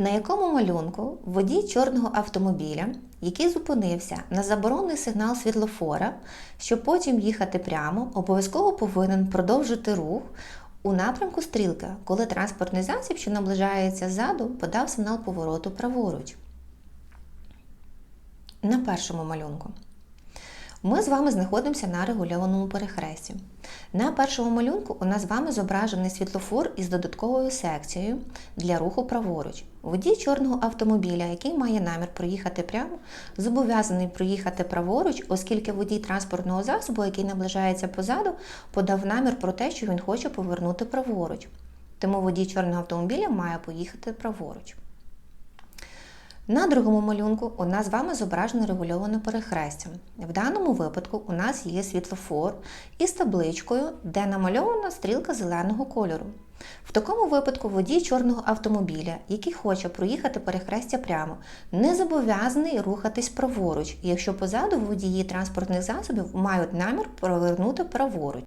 На якому малюнку водій чорного автомобіля, який зупинився на заборонений сигнал світлофора, щоб потім їхати прямо, обов'язково повинен продовжити рух у напрямку стрілки, коли транспортний засіб, що наближається ззаду, подав сигнал повороту праворуч. На першому малюнку. Ми з вами знаходимося на регульованому перехресті. На першому малюнку у нас з вами зображений світлофор із додатковою секцією для руху праворуч. Водій чорного автомобіля, який має намір проїхати прямо, зобов'язаний проїхати праворуч, оскільки водій транспортного засобу, який наближається позаду, подав намір про те, що він хоче повернути праворуч. Тому водій чорного автомобіля має поїхати праворуч. На другому малюнку у нас з вами зображено регульоване перехрестя. В даному випадку у нас є світлофор із табличкою, де намальована стрілка зеленого кольору. В такому випадку водій чорного автомобіля, який хоче проїхати перехрестя прямо, не зобов'язаний рухатись праворуч, якщо позаду водії транспортних засобів мають намір повернути праворуч.